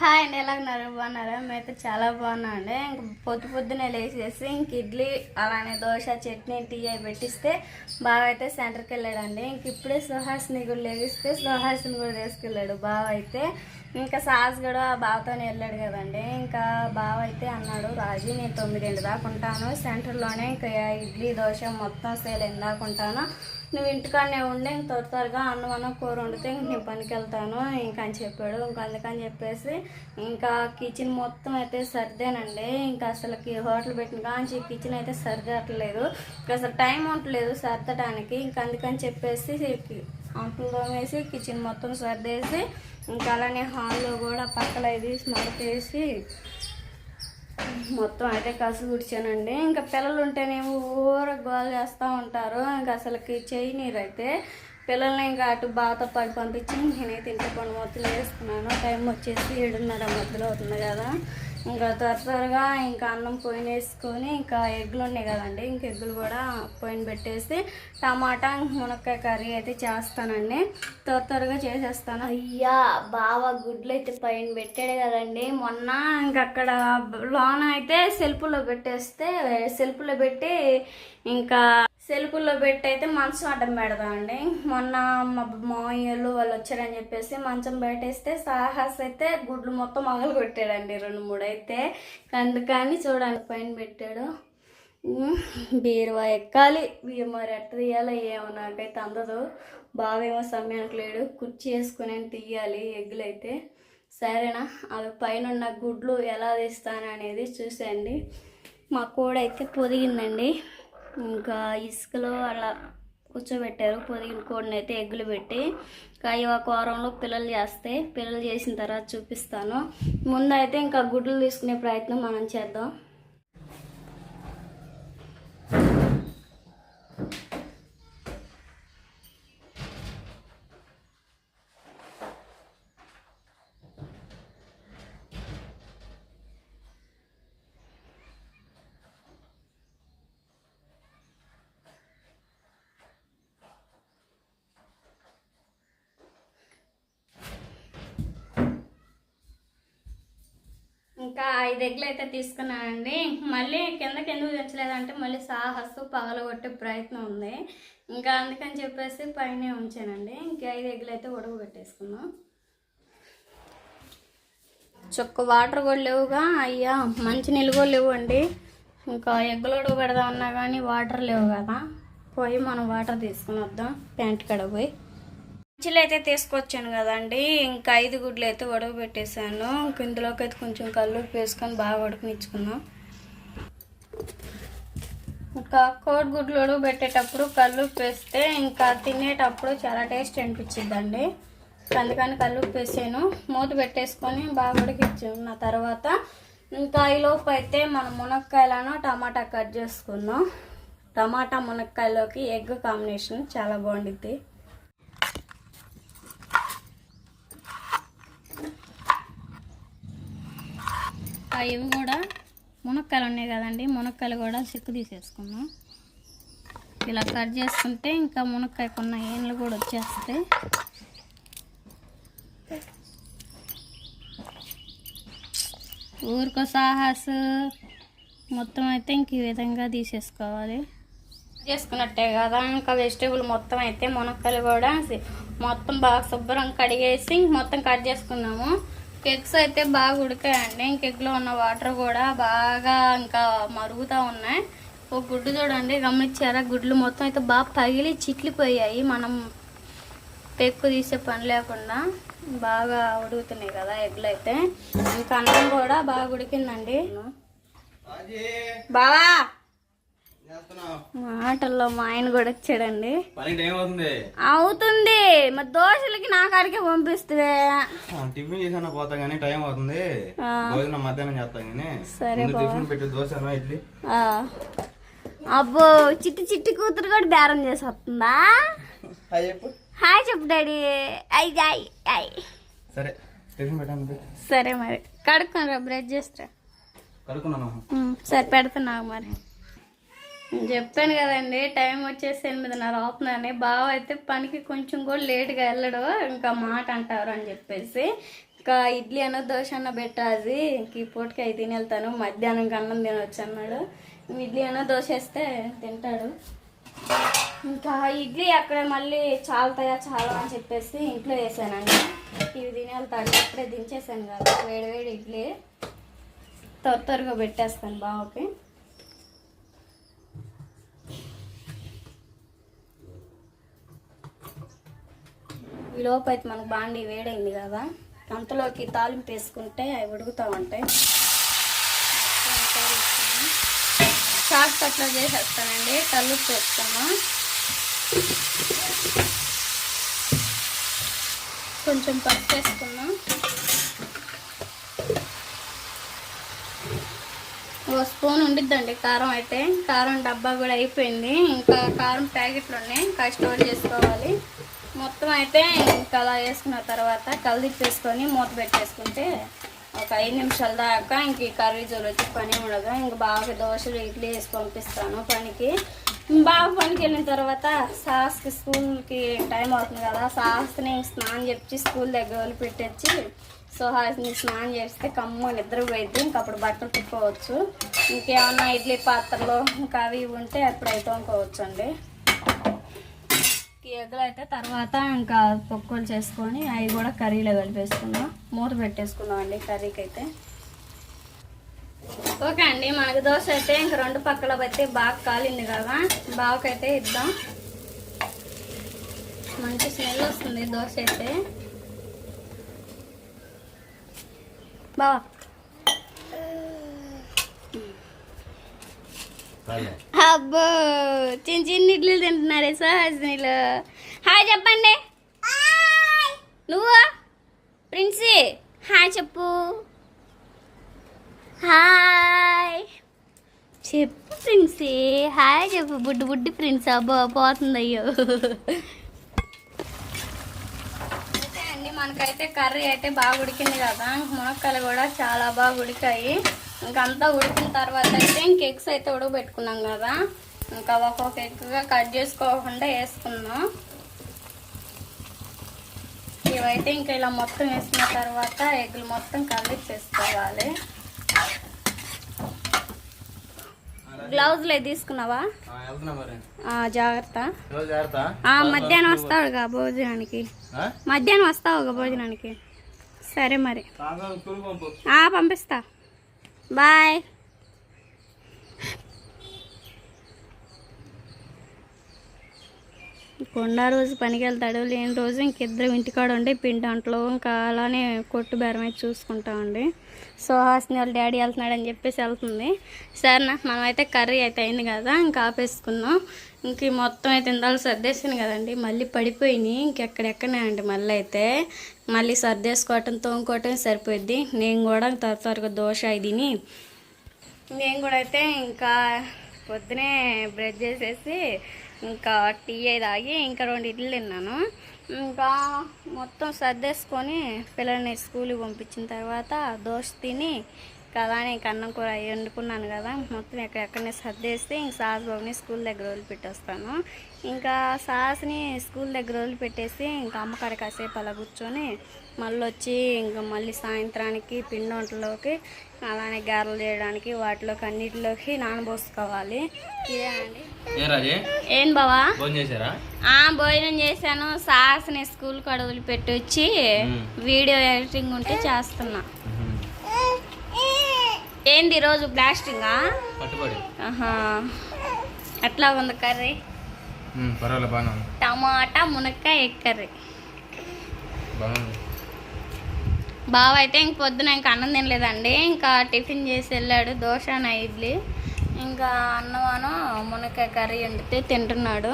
Hi అండి ఎలా ఉన్నారు బాగున్నారా? మేమైతే చాలా బాగున్నాం అండి. ఇంక పొద్దు పొద్దునే లేచేసి ఇంక ఇడ్లీ అలానే దోశ చట్నీ టీ అవి పెట్టిస్తే బావ అయితే సెంటర్కి వెళ్ళాడండి. ఇంక ఇప్పుడే సుహాస్ని కూడా లేగిస్తే సుహాస్ని కూడా తీసుకెళ్ళాడు బావ అయితే. ఇంకా సాస్ కూడా బావతోనే వెళ్ళాడు కదండి. ఇంకా బావ అయితే అన్నాడు రాజీ నేను తొమ్మిదింటి దాకా ఉంటాను. సెంటర్లోనే ఇంకా ఇడ్లీ దోశ మొత్తం సేల్ ఎందాకుంటాను నువ్వు ఇంటికాడనే ఉండి ఇంక త్వర త్వరగా అన్నం అన్న కూర వండితే ఇంక నేను పనికి వెళ్తాను ఇంకా అని చెప్పాడు. ఇంకా అందుకని చెప్పేసి ఇంకా కిచెన్ మొత్తం అయితే సర్దేనండి. ఇంకా అసలుకి హోటల్ పెట్టిన కానీ కిచెన్ అయితే సర్దట్లేదు ఇంకా అసలు టైం ఉండలేదు సర్దడానికి ఇంకా అందుకని చెప్పేసి అంట్లు వేసి కిచెన్ మొత్తం సర్దేసి ఇంకా అలానే హాల్లో కూడా పక్కల ఇది స్మర్తేసి మొత్తం అయితే కసు కూర్చానండి ఇంకా పిల్లలు ఉంటేనేమో ఊర గోల చేస్తూ ఉంటారు. ఇంకా అసలుకి చేయనీరు అయితే పిల్లల్ని ఇంకా అటు బాగా పడి పంపించి నేనైతే ఇంట్లో పని మొత్తం వేసుకున్నాను టైం వచ్చేసి ఏడున్నర మధ్యలో అవుతుంది కదా. ఇంకా త్వర త్వరగా ఇంకా అన్నం పోయిన వేసుకొని ఇంకా ఎగ్గులు ఉన్నాయి కదండి ఇంక ఎగ్గులు కూడా పోయిన పెట్టేసి టమాటా మునక్కాయ కర్రీ అయితే చేస్తానండి. త్వర త్వరగా చేసేస్తాను. అయ్యా బాగా గుడ్లు అయితే పైన పెట్టాడు కదండి. మొన్న ఇంక అక్కడ లోన అయితే సెల్ఫ్లో పెట్టేస్తే సెల్ఫ్లో పెట్టి ఇంకా సెల్ఫ్లో పెట్టి అయితే మంచం అడ్డం పెడదామండి మొన్న మా మామయ్యలు వాళ్ళు వచ్చారని చెప్పేసి మంచం పెట్టేస్తే సాహస్ అయితే గుడ్లు మొత్తం మొగలు కొట్టాడండి రెండు మూడు అయితే. అందుకని చూడండి పైన పెట్టాడు. బీరువా ఎక్కాలి. మరి ఎట్ట తీయాలో ఏమో నాకైతే అందదు. బావేమో సమయానికి లేడు. కుర్చీ వేసుకుని తీయాలి ఎగ్గులు అయితే సరేనా? అవి పైన ఉన్న గుడ్లు ఎలా తీస్తాను అనేది చూసేయండి. మా కోడి అయితే పొదిగిందండి. ఇంకా ఇసుకలో అలా కూర్చోబెట్టారు. పొదిగిన కోడిని అయితే ఎగ్గులు పెట్టి. ఇంకా ఒక వారంలో పిల్లలు చేస్తే పిల్లలు చేసిన తర్వాత చూపిస్తాను. ముందైతే ఇంకా గుడ్లు తీసుకునే ప్రయత్నం మనం చేద్దాం ఇంకా ఐదు ఎగ్లు అయితే తీసుకున్నానండి. మళ్ళీ కిందకి ఎందుకు తెచ్చలేదంటే మళ్ళీ సాహసు పగలగొట్టే ప్రయత్నం ఉంది. ఇంకా అందుకని చెప్పేసి పైన ఉంచానండి. ఇంకా ఐదు ఎగ్లు అయితే ఉడకబెట్టేసుకున్నాం చుక్క వాటర్ కూడా లేవుగా? అయ్యా మంచి నీళ్ళు కూడా లేవు అండి ఇంకా ఎగ్గులు ఉడకబెడదాం అన్నా కానీ వాటర్ లేవు కదా. పోయి మనం వాటర్ తీసుకుని వద్దాం. ప్యాంట్ కడ పోయి. మంచిలు అయితే తీసుకొచ్చాను కదండి. ఇంకా ఐదు గుడ్లు అయితే ఉడకబెట్టేసాను ఇంక ఇందులోకి అయితే కొంచెం కళ్ళు వేసుకొని బాగా ఉడకనిచ్చుకున్నాం ఇంకా కోడి గుడ్లు ఉడకబెట్టేటప్పుడు కళ్ళు వేస్తే ఇంకా తినేటప్పుడు చాలా టేస్ట్ అనిపించిద్దండి. అందుకని కళ్ళు వేసాను. మూత పెట్టేసుకొని బాగా ఉడికించున్న తర్వాత ఇంకా ఈలోపు అయితే మనం మునక్కాయలను టమాటా కట్ చేసుకుందాం. టమాటా మునక్కాయలోకి ఎగ్ కాంబినేషన్ చాలా బాగుండిద్ది. ఇవి కూడా మునక్కాయలు ఉన్నాయి కదండి. మునక్కాయలు కూడా సిక్కు తీసేసుకున్నాం. ఇలా కట్ చేసుకుంటే ఇంకా మునక్కాయకున్న ఏళ్ళు కూడా వచ్చేస్తాయి. ఊరికో సాహస్. మొత్తం అయితే ఇంక ఈ విధంగా తీసేసుకోవాలి. చేసుకున్నట్టే కదా. ఇంకా వెజిటేబుల్ మొత్తం అయితే మునక్కాయలు కూడా మొత్తం బాగా శుభ్రం కడిగేసి మొత్తం కట్ చేసుకున్నాము. ఎగ్స్ అయితే బాగా ఉడికాయండి. ఇంక ఎగ్లో ఉన్న వాటర్ కూడా బాగా ఇంకా మరుగుతూ ఉన్నాయి. ఒక గుడ్డు చూడండి గమనించారా? గుడ్లు మొత్తం అయితే బాగా పగిలి చిట్లిపోయాయి. మనం పెక్కు తీసే పని లేకుండా బాగా ఉడుకుతున్నాయి కదా ఎగ్లు అయితే. ఇంకా అన్నం కూడా బాగా ఉడికిందండి. బావా! మాటల్లో మా ఆయన కూడా వచ్చాడండి. అవుతుంది. మరి దోశలకి నా కాడికే పంపిస్తే. ఆ, టిఫిన్ చేసాను పోతా గానీ టైం అవుతుంది. భోజనం మధ్యాహ్నం చేస్తాం గానీ. సరే టిఫిన్ పెట్టి దోశ ఇడ్లీ. అబ్బో చిట్టి చిట్టి కూతురు కూడా బేరం చేసి వస్తుందా? హాయ్ చెప్పు. డాడీ. అయ్ అయ్ అయ్ సరే మరి. కడుక్కొని బ్రష్ చేస్తా. సరే పెడుతున్నావు మరి. చెప్పాను కదండి టైం వచ్చేసి ఎనిమిదిన్నర అవుతుందని. బావ అయితే పనికి కొంచెం కూడా లేట్గా వెళ్ళడు ఇంకా మాట అంటారు అని చెప్పేసి. ఇంకా ఇడ్లీ అన్న దోశ అన్న పెట్టాది ఇంక ఈ పూటకి అవి తిని వెళ్తాను మధ్యాహ్నం అన్నం తినవచ్చు అన్నాడు. ఇడ్లీ అన్న దోశ వేస్తే తింటాడు. ఇంకా ఇడ్లీ అక్కడ మళ్ళీ చాలుతాయా చాలా అని చెప్పేసి ఇంట్లో వేసానండి. ఇవి తిని వెళ్తాడు అప్పుడే దించేసాను కదా వేడి వేడి ఇడ్లీ. త్వర త్వరగా పెట్టేస్తాను బావకి. ఈ లోపు అయితే మనకు బాండి వేడైంది కదా. అంతలోకి తాలింపు వేసుకుంటే అవి ఉడుకుతూ ఉంటాయి షార్ట్ కట్లో చేసేస్తానండి తల్లుప్పు వేస్తాను. కొంచెం పప్పు వేసుకున్నాం. ఓ స్పూన్ ఉండిద్దండి కారం అయితే. కారం డబ్బా కూడా అయిపోయింది. ఇంకా కారం ప్యాకెట్లు ఉన్నాయి ఇంకా స్టోర్ చేసుకోవాలి. మొత్తం అయితే ఇంకా అలా వేసుకున్న తర్వాత కలదిప్పేసుకొని మూత పెట్టేసుకుంటే ఒక ఐదు నిమిషాల దాకా ఇంక ఈ కర్రీ జోలు వచ్చి పని ఉండదు. ఇంక బాగా దోశలు ఇడ్లీ వేసి పంపిస్తాను పనికి. బాగా పనికి వెళ్ళిన తర్వాత సాస్కి స్కూల్కి టైం అవుతుంది కదా సాస్ని స్నానం చెప్పి స్కూల్ దగ్గర వదిలి పెట్టొచ్చి సో హాస్ని స్నానం చేస్తే కమ్మ నిద్ర పోయింది ఇంక అప్పుడు బట్టలు తిప్పుకోవచ్చు. ఇంకేమన్నా ఇడ్లీ పాత్రలు ఇంకా అవి ఇవి ఉంటే అప్పుడు అయితే వండుకోవచ్చు అండి ఈ ఎగ్గులు అయితే తర్వాత ఇంకా పొక్కులు చేసుకొని అవి కూడా కర్రీలో కలిపేసుకుందాం. మూత పెట్టేసుకుందాం అండి కర్రీకి అయితే ఓకే అండి మనకి దోశ అయితే ఇంక రెండు పక్కల పెట్టి బాగా కాలింది కదా బావకైతే ఇద్దాం. మంచి స్మెల్ వస్తుంది దోశ అయితే. బావా. అబ్బో చిన్న చిన్న ఇడ్లు తింటున్నారే సహజనీలు హాయ్ చెప్పండి. నువ్వు? ప్రిన్సీ హాయ్ చెప్పు. హాయ్. చెప్పు ప్రిన్సీ హాయ్ చెప్పు. బుడ్డి బుడ్డి ప్రిన్స్ అబ్బో పోతుంది అయ్యో. అండి మనకైతే కర్రీ అయితే బాగా ఉడికింది కదా. మునక్కాయలు కూడా చాలా బాగా ఉడికాయి. ఇంకంతా ఉడికిన తర్వాత అయితే ఇంక ఎగ్స్ అయితే ఉడకబెట్టుకున్నాం కదా. ఇంకా ఒక్కొక్క ఎగ్గా కట్ చేసుకోకుండా వేసుకున్నాం ఇవైతే ఇంకా ఇలా మొత్తం వేసుకున్న తర్వాత ఎగ్గులు మొత్తం కలిపేసుకోవాలి గ్లౌజులు అవి తీసుకున్నావా? జాగ్రత్త. మధ్యాహ్నం వస్తావుగా భోజనానికి. మధ్యాహ్నం వస్తావుగా భోజనానికి. సరే మరి. పంపిస్తా. బాయ్. కొండ రోజు పనికి వెళ్తాడు లేని రోజు ఇంకిద్దరు ఇంటికాడ ఉండి పిండి ఇంకా అలానే కొట్టు బేరం చూసుకుంటామండి. సుహాస్ని వాళ్ళ డాడీ వెళ్తున్నాడు అని చెప్పేసి వెళ్తుంది. సరేనా మనం అయితే కర్రీ అయితే అయింది కదా ఇంకా ఆపేసుకుందాం. ఇంక మొత్తం అయితే ఇందాలు సర్దేసాను కదండి. మళ్ళీ పడిపోయినాయి. ఇంకెక్కడెక్కనే అండి మళ్ళీ అయితే. మళ్ళీ సర్దేసుకోవటం తోముకోవటం సరిపోద్ది నేను కూడా త్వర త్వరగా దోశ తిని నేను కూడా అయితే ఇంకా పొద్దునే బ్రష్ చేసేసి ఇంకా టీ అయి తాగి ఇంకా రెండు ఇడ్లు తిన్నాను. ఇంకా మొత్తం సర్దేసుకొని పిల్లల్ని స్కూల్కి పంపించిన తర్వాత దోశ తిని ఇంకా అలానే ఇంకా అన్నం కూర వండుకున్నాను కదా మొత్తం ఎక్కడెక్కడనే సర్దేసి ఇంక సాస్ బాబుని స్కూల్ దగ్గర వదిలిపెట్టేస్తాను. ఇంకా సాస్ని స్కూల్ దగ్గర వదిలిపెట్టేసి ఇంకా అమ్మకాడ కాసేపు అలా కూర్చొని మళ్ళీ వచ్చి ఇంకా మళ్ళీ సాయంత్రానికి పిండి వంటలోకి అలానే గారెలు చేయడానికి వాటిలోకి అన్నిటిలోకి నానబోసుకోవాలి. ఇదేనండి ఏ బావా? భోజనం చేశాను. సాస్ని స్కూల్ కాడ వదిలిపెట్టి వచ్చి. వీడియో ఎడిటింగ్ ఉంటే చేస్తున్నా. ఏంది ఈరోజు బ్లాస్టింగా ఎట్లా ఉంది కర్రీ? టమాటా మునక్కాయ ఎగ్ కర్రీ. బావ అయితే ఇంక పొద్దున ఇంకా అన్నం తినలేదండి. ఇంకా టిఫిన్ చేసి వెళ్ళాడు దోశ నా ఇడ్లీ. ఇంకా అన్నమాను మునక్కాయ కర్రీ వండితే తింటున్నాడు.